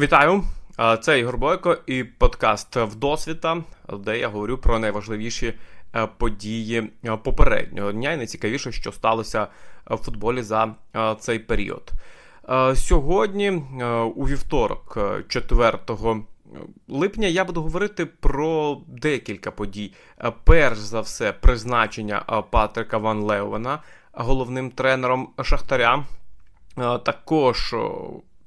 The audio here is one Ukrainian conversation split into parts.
Вітаю! Е, Це Ігор Бойко і подкаст Вдосвіта, де я говорю про найважливіші е, події е, попереднього дня і найцікавіше, що сталося в футболі за цей період. Сьогодні, у вівторок, е, 4 липня, я буду говорити про декілька подій. Перш за все, призначення Патрика Ван Леуена головним тренером Шахтаря. Також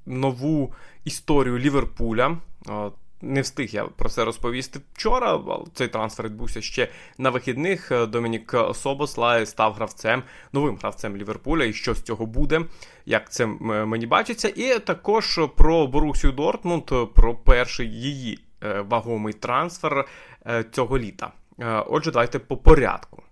нову історію Ліверпуля. Е, Не встиг я про це розповісти вчора. Цей трансфер відбувся ще на вихідних. Е, Домінік Собослай став гравцем, новим гравцем Ліверпуля. І що з цього буде, як це мені бачиться. І також про Борусію Дортмунд, про перший її е, вагомий трансфер цього літа. Отже, давайте по порядку.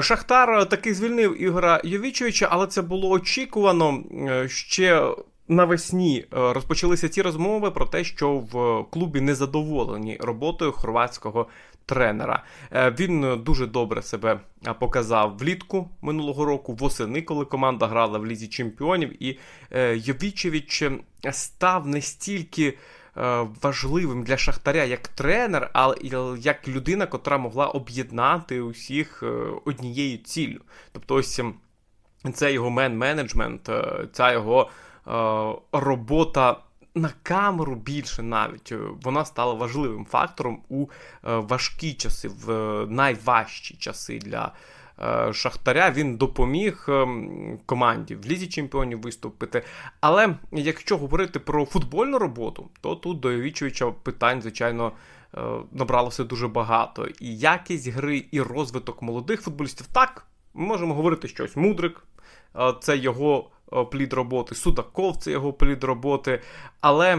Шахтар таки звільнив Ігора Йовічовича, але це було очікувано. Ще навесні е, розпочалися ці розмови про те, що в клубі незадоволені роботою хорватського тренера. Е, Він дуже добре себе е, показав влітку минулого року, восени, коли команда грала в лізі чемпіонів, і е, Йовічевич став не стільки е, важливим для Шахтаря як тренер, але як людина, котра могла об'єднати усіх е, однією ціллю. Тобто, ось ем, це його мен-менеджмент, е, ця його е, робота. На камеру більше навіть е, вона стала важливим фактором у е, важкі часи, в е, найважчі часи для е, Шахтаря. Він допоміг ем, команді в лізі чемпіонів виступити. Але якщо говорити про футбольну роботу, то тут до Йовічовича питань, звичайно, е, набралося дуже багато. І якість гри, і розвиток молодих футболістів. Так, ми можемо говорити щось. Мудрик, е, це його е, плід роботи, Судаков це його плід роботи, але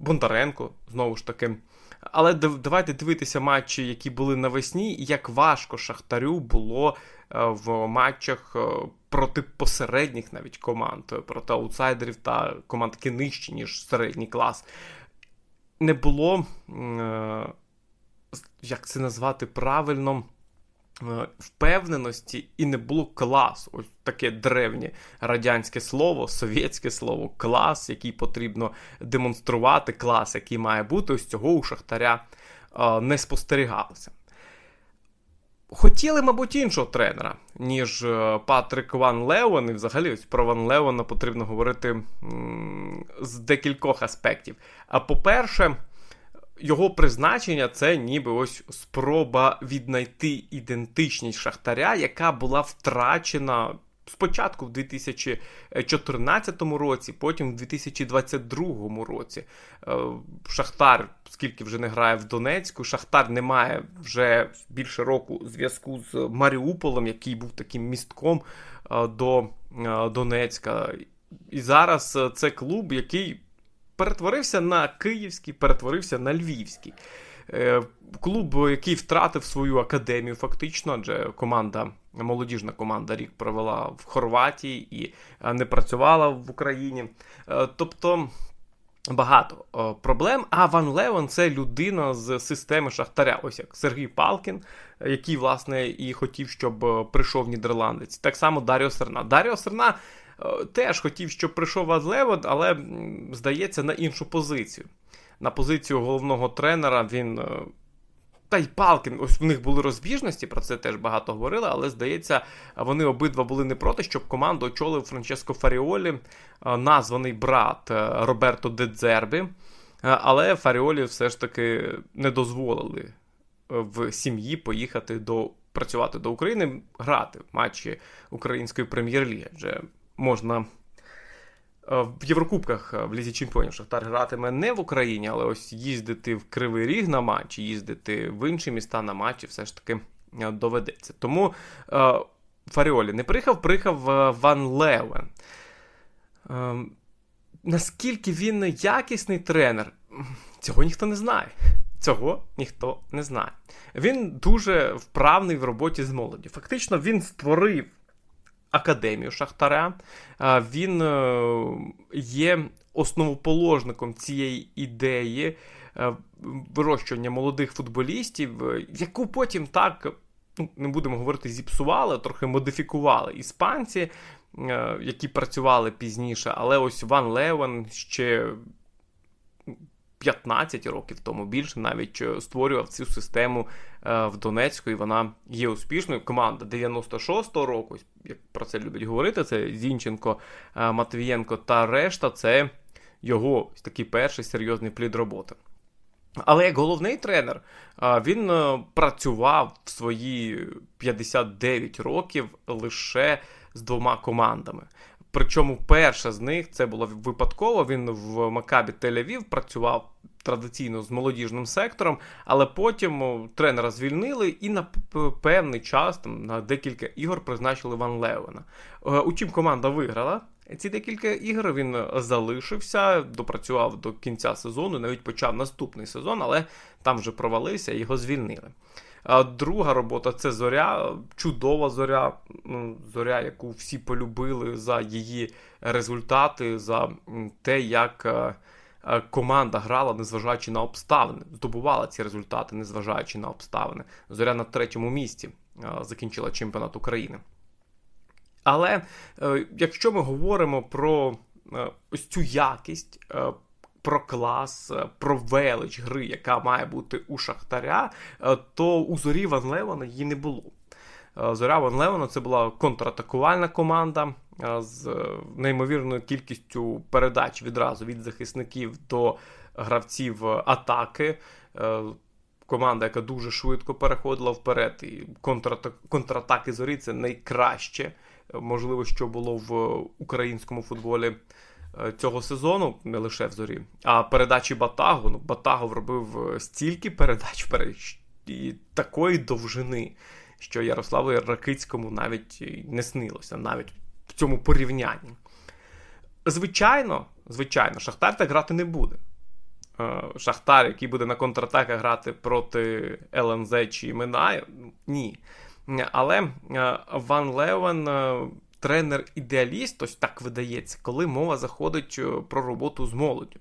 Бондаренко, знову ж таки. Але давайте дивитися матчі, які були навесні, і як важко Шахтарю було е, в матчах е, проти посередніх навіть команд, е, проти аутсайдерів та команд, які нижчі, ніж середній клас. Не було, е, як це назвати правильно, е, впевненості і не було класу. Ось таке древнє радянське слово, совєтське слово, клас, який потрібно демонструвати, клас, який має бути, ось цього у Шахтаря е, не спостерігалося. Хотіли, мабуть, іншого тренера, ніж е, Патрик Ван Леон. І взагалі ось про Ван Леона потрібно говорити з декількох аспектів. А по-перше, його призначення це ніби ось спроба віднайти ідентичність Шахтаря, яка була втрачена спочатку в 2014 році, потім в 2022 році. Е, Шахтар, скільки вже не грає в Донецьку, Шахтар не має вже більше року зв'язку з Маріуполем, який був таким містком е, до е, Донецька. І зараз це клуб, який перетворився на київський, перетворився на львівський. Е, Клуб, який втратив свою академію, фактично, адже команда, молодіжна команда рік провела в Хорватії і е, не працювала в Україні. Е, Тобто багато проблем. А Ван Левен це людина з системи Шахтаря, ось як Сергій Палкін, який, власне, і хотів, щоб прийшов нідерландець. Так само Даріо Серна. Даріо Серна теж хотів, щоб прийшов Ван Левен, але здається на іншу позицію. На позицію головного тренера він. е, Та й Палкін, ось в них були розбіжності, про це теж багато говорили, але здається, вони обидва були не проти, щоб команду очолив Франческо Фаріолі, е, названий брат е, Роберто Дедзербі. Е, Але Фаріолі все ж таки не дозволили е, в сім'ї поїхати до працювати до України, грати в матчі української прем'єр-ліги. Можна е, в Єврокубках е, в Лізі Чемпіонів Шахтар гратиме не в Україні, але ось їздити в Кривий Ріг на матч, їздити в інші міста на матчі все ж таки е, доведеться. Тому Фаріолі не приїхав, приїхав Ван Левен. Наскільки він якісний тренер, цього ніхто не знає. Цього ніхто не знає. Він дуже вправний в роботі з молоді. Фактично, він створив академію Шахтаря. Він е, є основоположником цієї ідеї е, вирощування молодих футболістів, е, яку потім так. Ну, не будемо говорити, зіпсували, трохи модифікували іспанці, які працювали пізніше. Але ось Ван Левен ще 15 років тому більше навіть е, створював цю систему е, в Донецьку, і вона є успішною. Команда 96-го року, як про це люблять говорити, це Зінченко, е, Матвієнко та решта це його такий перший серйозний плід роботи. Але як головний тренер, він працював в свої 59 років лише з двома командами. Причому перша з них це було випадково. Він в Макабі Тель-Авів працював традиційно з молодіжним сектором, але потім тренера звільнили і на певний час, там на декілька ігор, призначили Ван Леона. Е, утім, команда виграла. Ці декілька ігор він залишився, допрацював до кінця сезону, навіть почав наступний сезон, але там вже провалився, його звільнили. Друга робота це зоря, чудова зоря, ну, зоря, яку всі полюбили за її результати, за те, як е, е, команда грала, незважаючи на обставини, здобувала ці результати, незважаючи на обставини. Зоря на третьому місці е, закінчила чемпіонат України. Але якщо ми говоримо про ось цю якість, про клас, е, про велич гри, яка має бути у Шахтаря, е, то у зорі Ван Левана її не було. Е, Зоря Ван Левана це була контратакувальна команда з неймовірною кількістю передач відразу від захисників до гравців атаки. Команда, яка дуже швидко переходила вперед, і контратаки зорі це найкраще, можливо, що було в українському футболі Е, цього сезону, не лише в зорі, а передачі Батагу. Ну, Батагов робив е, стільки передач і такої довжини, що Ярославу Ракицькому навіть не снилося, навіть в цьому порівнянні. Звичайно, звичайно, Шахтар так грати не буде. Е, Шахтар, який буде на контратаках грати проти ЛНЗ чи Минає, ні. Але Ван Левен тренер-ідеаліст, ось так видається, коли мова заходить е, про роботу з молоддю.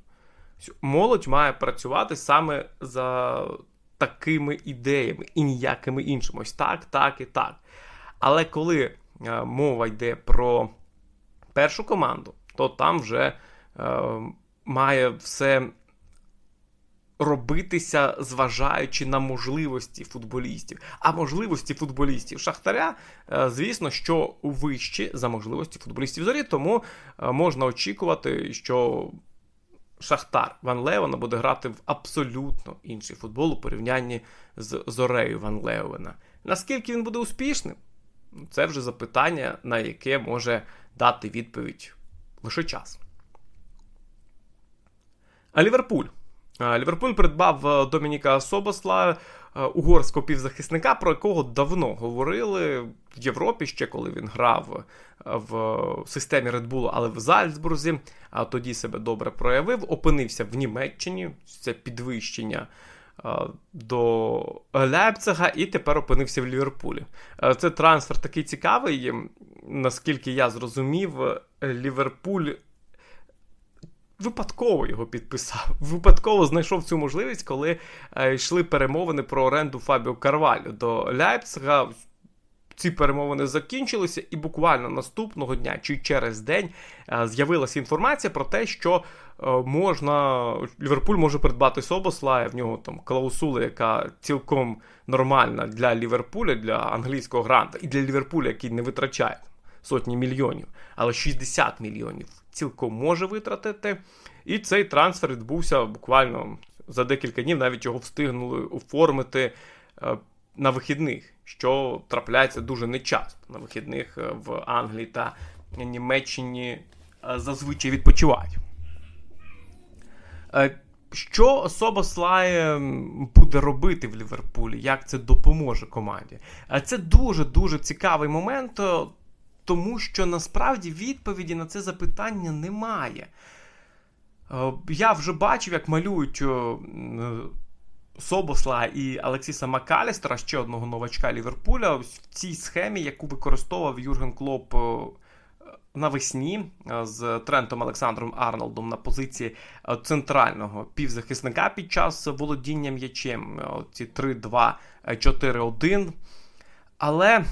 Молодь має працювати саме за такими ідеями і ніякими іншими. Ось так, так і так. Але коли е, мова йде про першу команду, то там вже е, має все робитися, зважаючи на можливості футболістів. А можливості футболістів Шахтаря, е, звісно, що вищі за можливості футболістів зорі, тому е, можна очікувати, що. Шахтар Ван Левена буде грати в абсолютно інший футбол у порівнянні з Зорею Ван Левена. Наскільки він буде успішним? Це вже запитання, на яке може дати відповідь лише час. А Ліверпуль Ліверпуль придбав е, Домініка Собосла, е, угорського півзахисника, про якого давно говорили в Європі, ще коли він грав е, в системі Редбулу, але в Зальцбурзі. А тоді себе добре проявив. Опинився в Німеччині. Це підвищення. До Лейпцига і тепер опинився в Ліверпулі. Це трансфер такий цікавий, наскільки я зрозумів, Ліверпуль випадково його підписав. Випадково знайшов цю можливість, коли е, йшли перемовини про оренду Фабіо Карвалю до Ляйпцига. Ці перемовини закінчилися, і буквально наступного дня чи через день е, з'явилася інформація про те, що е, можна Ліверпуль може придбати Собослая, в нього там клаусула, яка цілком нормальна для Ліверпуля, для англійського гранта, і для Ліверпуля, який не витрачає сотні мільйонів, але 60 мільйонів цілком може витратити. І цей трансфер відбувся буквально за декілька днів, навіть його встигнули оформити е, на вихідних, що трапляється дуже нечасто. На вихідних е, в Англії та Німеччині е, зазвичай відпочивають. Що особа Слай буде робити в Ліверпулі? Як це допоможе команді? Це дуже дуже цікавий момент, тому що насправді відповіді на це запитання немає. Е, я вже бачив, як малюють е, Собосла і Алексіса Макалістера, ще одного новачка Ліверпуля, в цій схемі, яку використовував Юрген Клоп е, навесні з Трентом Олександром Арнолдом на позиції центрального півзахисника під час володіння м'ячем. Ці 3-2-4-1. Але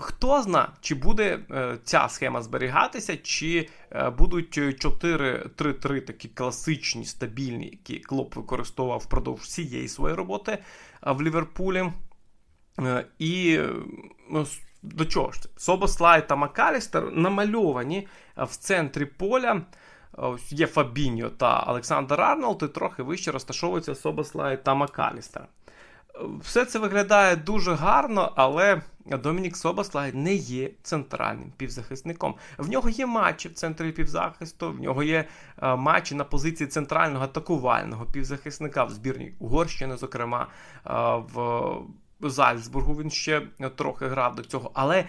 Хто зна, чи буде е, ця схема зберігатися, чи е, будуть 4-3-3 такі класичні, стабільні, які Клоп використовував впродовж всієї своєї роботи е, в Ліверпулі. Е, і е, до чого ж це? Собослай та Макалістер намальовані е, в центрі поля. Є Фабіньо та Олександр Арнолд, і трохи вище розташовуються Собослай та Макалістер. Все це виглядає дуже гарно, але Домінік Собаслай не є центральним півзахисником. В нього є матчі в центрі півзахисту, в нього є е, матчі на позиції центрального атакувального півзахисника в збірній Угорщини, зокрема е, в Зальцбургу він ще трохи грав до цього. Але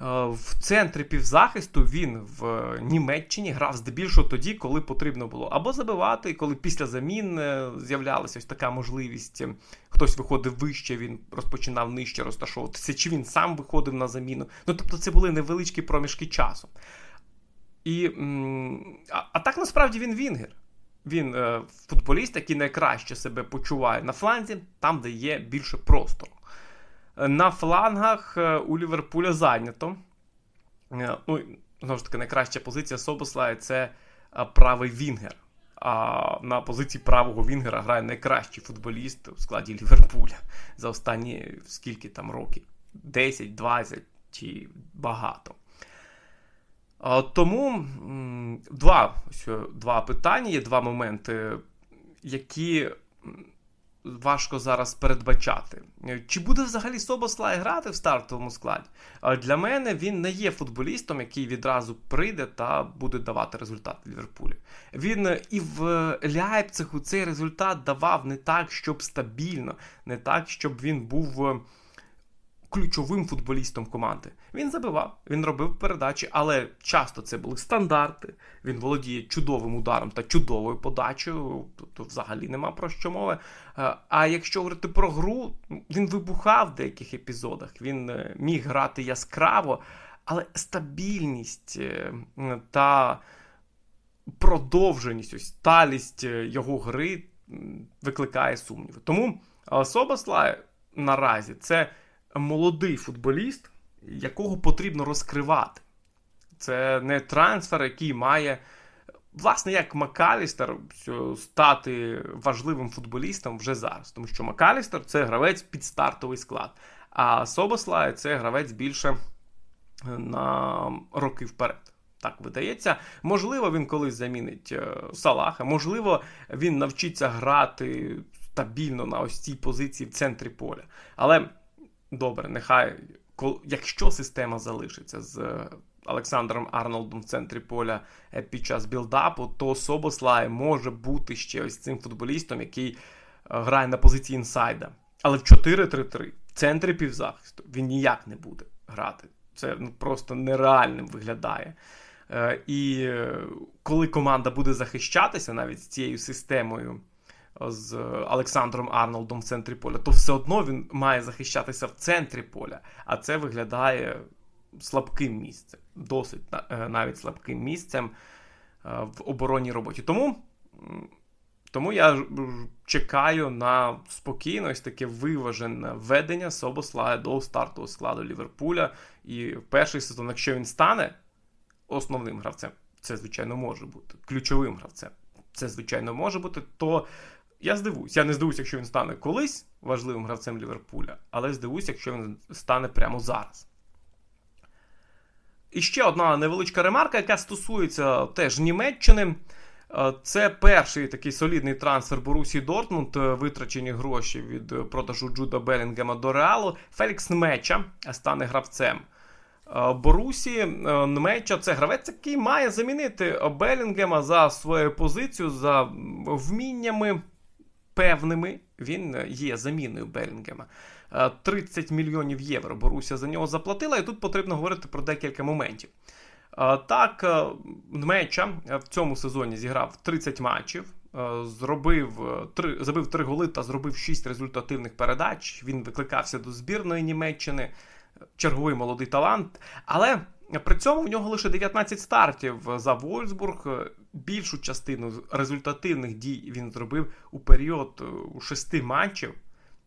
в центрі півзахисту він в Німеччині грав здебільшого тоді, коли потрібно було або забивати, коли після замін е, з'являлася ось така можливість. е, Хтось виходив вище, він розпочинав нижче розташовуватися, чи він сам виходив на заміну. Ну тобто це були невеличкі проміжки часу. І, а, а так насправді він вінгер. Він е, футболіст, який найкраще себе почуває на фланзі, там, де є більше простору. На флангах е, у Ліверпуля зайнято. Е, ну, знову ж таки, найкраща позиція Собослая це е, правий вінгер. А на позиції правого вінгера грає найкращий футболіст у складі Ліверпуля за останні скільки там років? 10, 20 чи багато. Тому два, ось, два питання, є два моменти, які важко зараз передбачати. Е, Чи буде взагалі Собослай грати в стартовому складі? Для мене він не є футболістом, який відразу прийде та буде давати результат Ліверпулю. Він е, і в Ляйпцигу цей результат давав не так, щоб стабільно, не так, щоб він був е, ключовим футболістом команди. Він забивав, він робив передачі, але часто це були стандарти. Він володіє чудовим ударом та чудовою подачею. Тобто, взагалі нема про що мови. Е, А якщо говорити про гру, він вибухав в деяких епізодах. Він е, міг грати яскраво, але стабільність е, та продовженість, ось сталість е, його гри викликає сумніви. Тому е, Собослай наразі це молодий футболіст, якого потрібно розкривати. Це не трансфер, який має, власне, як Макалістер, стати важливим футболістом вже зараз. Тому що Макалістер це гравець під стартовий склад. А Собослай це гравець більше на роки вперед. Так видається. Можливо, він колись замінить е, Салаха, можливо, він навчиться грати стабільно на ось цій позиції в центрі поля. Але добре, нехай, якщо система залишиться з е, Олександром Арнолдом в центрі поля е, під час білдапу, то Собослай може бути ще ось цим футболістом, який е, грає на позиції інсайда. Але в 4-3-3, в центрі півзахисту, він ніяк не буде грати. Це ну, просто нереальним виглядає. І коли команда буде захищатися навіть з цією системою з Олександром Арнолдом в центрі поля, то все одно він має захищатися в центрі поля. А це виглядає слабким місцем, досить е, навіть слабким місцем е, в оборонній роботі. Тому, тому я чекаю на спокійне, ось таке виважене введення Собослая до стартового складу Ліверпуля. І в перший сезон, якщо він стане основним гравцем, це, звичайно, може бути. Ключовим гравцем, це, звичайно, може бути, то я здивуюсь. Я не здивуюсь, якщо він стане колись важливим гравцем Ліверпуля, але здивуюсь, якщо він стане прямо зараз. І ще одна невеличка ремарка, яка стосується теж Німеччини. Е, Це перший такий солідний трансфер Борусі Дортмунд, е, витрачені гроші від е, продажу Джуда Белінгема до Реалу. Фелікс Нмеча стане гравцем. Борусі Нмеча це гравець, який має замінити Белінгема за свою позицію, за вміннями певними. Він е, є заміною Белінгема. Е, 30 мільйонів євро Боруся за нього заплатила, і тут потрібно говорити про декілька моментів. Е, Так, е, Нмеча е, в цьому сезоні зіграв 30 матчів, е, зробив е, три, забив 3 голи та зробив 6 результативних передач. Він викликався до збірної Німеччини, черговий молодий талант. Але при цьому в нього лише 19 стартів за Вольсбург. Е, Більшу частину результативних дій він зробив у період е, 6 матчів.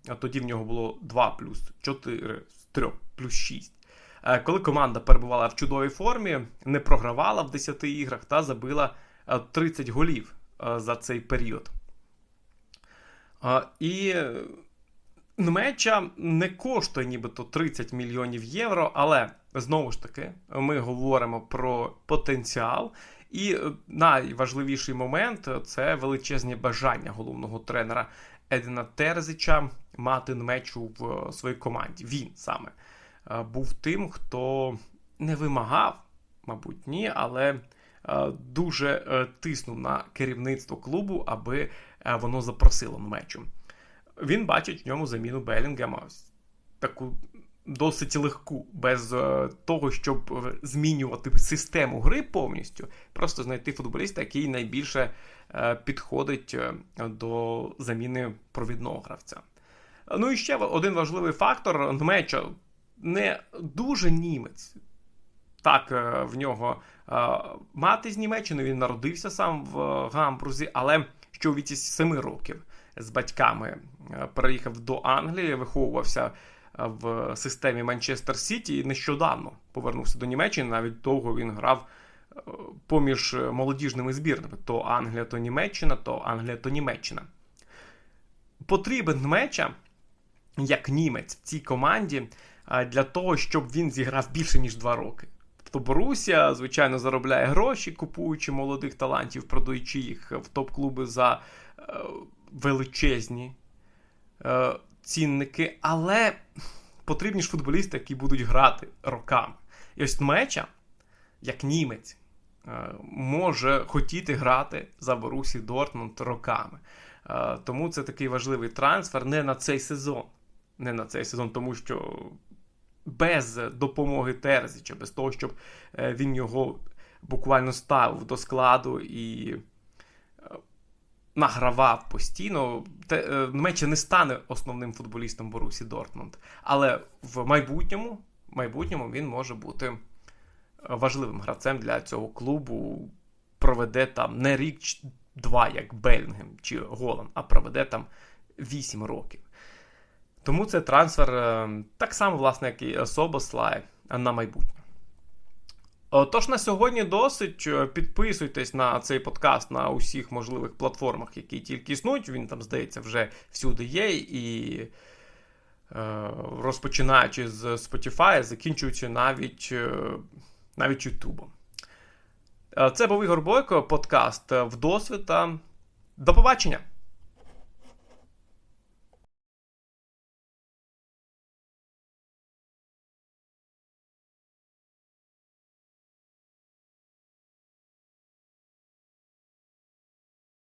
А тоді в нього було 2 плюс 4 з 3 плюс 6. е, коли команда перебувала в чудовій формі, не програвала в 10 іграх та забила е, 30 голів е, за цей період. Е, І Нмеча не коштує нібито 30 мільйонів євро, але знову ж таки ми говоримо про потенціал. І е, найважливіший момент це величезне бажання головного тренера Едина Терзича мати Нмечу в своїй команді. Він саме е, був тим, хто не вимагав, мабуть, ні, але е, дуже е, тиснув на керівництво клубу, аби е, воно запросило Нмечу. Він бачить в ньому заміну Белінгема. Таку досить легку, без е, того, щоб е, змінювати систему гри повністю. Просто знайти футболіста, який найбільше е, підходить до заміни провідного гравця. Ну і ще один важливий фактор: Нмеча не дуже німець. Так, в нього мати з Німеччини, він народився сам в Гамбурзі, але що у віці 7 років з батьками переїхав до Англії, виховувався в системі Манчестер Сіті і нещодавно повернувся до Німеччини. Навіть довго він грав е, поміж молодіжними збірними: то Англія, то Німеччина, то Англія, то Німеччина. Потрібен меча як німець в цій команді для того, щоб він зіграв більше ніж 2 роки. Тобто Борусія, звичайно, заробляє гроші, купуючи молодих талантів, продаючи їх в топ-клуби за е, величезні е, цінники, але потрібні ж футболісти, які будуть грати роками. І ось меча, як німець, е, може хотіти грати за Борусі Дортмунд роками. Е, тому це такий важливий трансфер не на цей сезон. Не на цей сезон, тому що без допомоги Терзича, без того, щоб е, він його буквально ставив до складу і награвав постійно, те, е, Меча не стане основним футболістом Борусі Дортмунд. Але в майбутньому, в майбутньому він може бути е, важливим гравцем для цього клубу. Проведе там не рік два, як Белінгем чи Голан, а проведе там 8 років. Тому це трансфер е, так само, власне, як і Собослай на майбутнє. Тож на сьогодні досить. Підписуйтесь на цей подкаст на усіх можливих платформах, які тільки існують. Він там, здається, вже всюди є. І е, розпочинаючи з Spotify, закінчуючи навіть, навіть YouTube. Це був Ігор Бойко, подкаст Вдосвіта. До побачення!